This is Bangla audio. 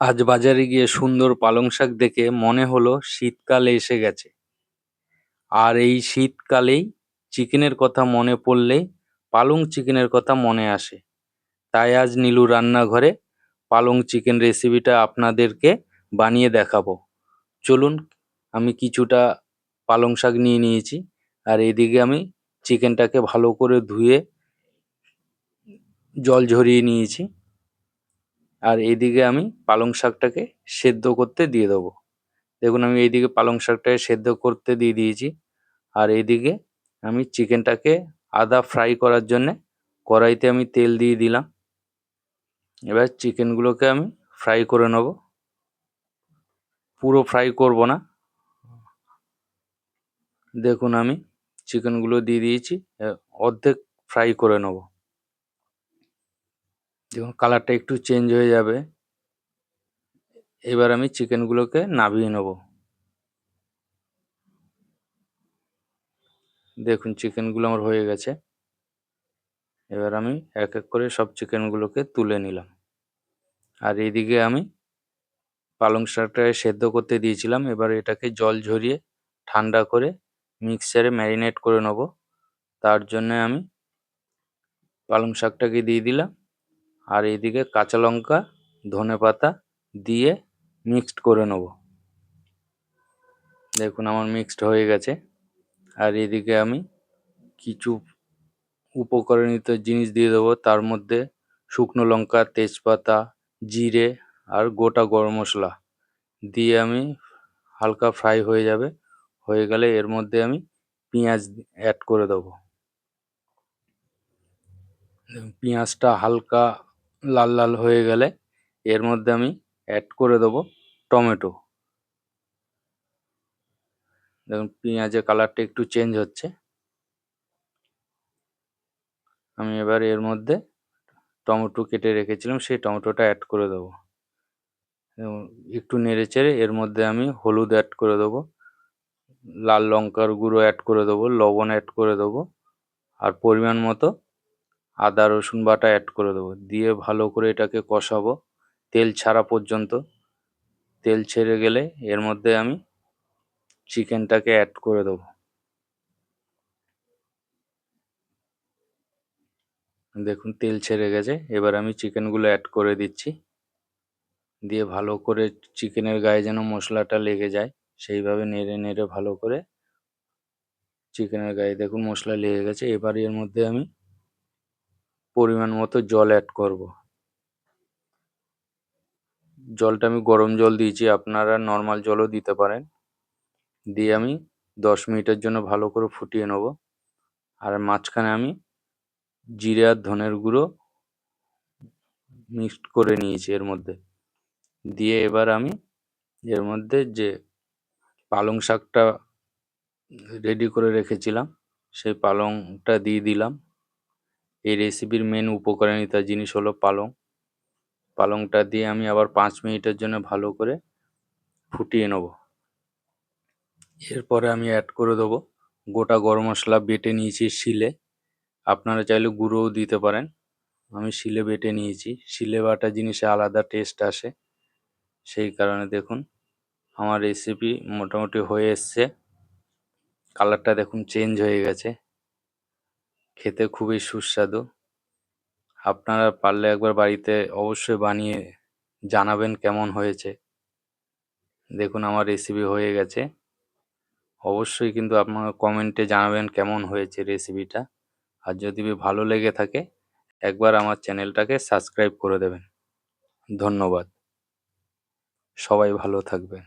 আজ বাজারে গিয়ে সুন্দর পালং শাক দেখে মনে হলো শীতকাল এসে গেছে। আর এই শীতকালেই চিকেনের কথা মনে পড়লেই পালং চিকেনের কথা মনে আসে। তাই আজ নীলু রান্নাঘরে পালং চিকেন রেসিপিটা আপনাদেরকে বানিয়ে দেখাবো। চলুন, আমি কিছুটা পালং শাক নিয়ে নিয়েছি আর এদিকে আমি চিকেনটাকে ভালো করে ধুয়ে জল ঝরিয়ে নিয়েছি। আর এইদিকে আমি পালং শাকটাকে সেদ্ধ করতে দিয়ে দেবো। দেখুন, আমি এইদিকে পালং শাকটাকে সেদ্ধ করতে দিয়ে দিয়েছি। আর এইদিকে আমি চিকেনটাকে আদা ফ্রাই করার জন্যে কড়াইতে আমি তেল দিয়ে দিলাম। এবার চিকেনগুলোকে আমি ফ্রাই করে নেব। পুরো ফ্রাই করব না। দেখুন, আমি চিকেনগুলো দিয়ে দিয়েছি। অর্ধেক ফ্রাই করে নেব। দেখুন কালারটা একটু চেঞ্জ হয়ে যাবে। এবার আমি চিকেনগুলোকে নামিয়ে নেব। দেখুন চিকেনগুলো আমার হয়ে গেছে। এবার আমি এক এক করে সব চিকেনগুলোকে তুলে নিলাম। আর এইদিকে আমি পালং শাকটাকে সেদ্ধ করতে দিয়েছিলাম। এবার এটাকে জল ঝরিয়ে ঠান্ডা করে মিক্সচারে ম্যারিনেট করে নেব। তার জন্যে আমি পালং শাকটাকে দিয়ে দিলাম। আর এদিকে কাঁচা লঙ্কা, ধনে পাতা দিয়ে মিক্সড করে নেব। দেখুন আমার মিক্সড হয়ে গেছে। আর এদিকে আমি কিছু উপকরণিত জিনিস দিয়ে দেবো। তার মধ্যে শুকনো লঙ্কা, তেজপাতা, জিরে আর গোটা গরম মশলা দিয়ে আমি হালকা ফ্রাই হয়ে যাবে। হয়ে গেলে এর মধ্যে আমি পেঁয়াজ অ্যাড করে দেবো। পেঁয়াজটা হালকা লাল লাল হয়ে গেলে এর মধ্যে আমি অ্যাড করে দেবো টমেটো। দেখুন, পেঁয়াজের কালারটা একটু চেঞ্জ হচ্ছে। আমি এবার এর মধ্যে টমেটো কেটে রেখেছিলাম, সেই টমেটোটা অ্যাড করে দেবো। একটু নেড়ে চেড়ে এর মধ্যে আমি হলুদ অ্যাড করে দেবো, লাল লঙ্কার গুঁড়ো অ্যাড করে দেবো, লবণ অ্যাড করে দেবো, আর পরিমাণ মতো আদা, রসুন বাটা অ্যাড করে দেবো। দিয়ে ভালো করে এটাকে কষাবো তেল ছাড়া পর্যন্ত। তেল ছেড়ে গেলে এর মধ্যে আমি চিকেনটাকে অ্যাড করে দেবো। দেখুন, তেল ছেড়ে গেছে। এবার আমি চিকেনগুলো অ্যাড করে দিচ্ছি। দিয়ে ভালো করে চিকেনের গায়ে যেন মশলাটা লেগে যায়, সেইভাবে নেড়ে নেড়ে ভালো করে চিকেনের গায়ে দেখুন মশলা লেগে গেছে। এবার এর মধ্যে আমি পরিমাণ মতো জল অ্যাড করব। জলটা আমি গরম জল দিয়েছি, আপনারা নর্মাল জলও দিতে পারেন। দিয়ে আমি দশ মিনিটের জন্য ভালো করে ফুটিয়ে নেব। আর মাঝখানে আমি জিরে আর ধনের গুঁড়ো মিক্সড করে নিয়েছি এর মধ্যে। দিয়ে এবার আমি এর মধ্যে যে পালং শাকটা রেডি করে রেখেছিলাম, সেই পালংটা দিয়ে দিলাম। এই রেসিপির মেন উপকারিতা জিনিস হলো পালং। পালংটা দিয়ে আমি আবার পাঁচ মিনিটের জন্য ভালো করে ফুটিয়ে নেব। এরপরে আমি অ্যাড করে দেবো গোটা গরম মশলা বেটে নিয়েছি শিলে। আপনারা চাইলে গুঁড়োও দিতে পারেন। আমি শিলে বেটে নিয়েছি। শিলে বাটা জিনিসে আলাদা টেস্ট আসে। সেই কারণে দেখুন আমার রেসিপি মোটামুটি হয়ে এসছে। কালারটা দেখুন চেঞ্জ হয়ে গেছে। খেতে খুবই সুস্বাদু। আপনারা পারলে একবার বাড়িতে অবশ্যই বানিয়ে জানাবেন কেমন হয়েছে। দেখুন, আমার রেসিপি হয়ে গেছে। অবশ্যই কিন্তু আপনারা কমেন্টে জানাবেন কেমন হয়েছে রেসিপিটা আর যদি ভালো লেগে থাকে, একবার আমার চ্যানেলটাকে সাবস্ক্রাইব করে দেবেন। ধন্যবাদ। সবাই ভালো থাকবেন।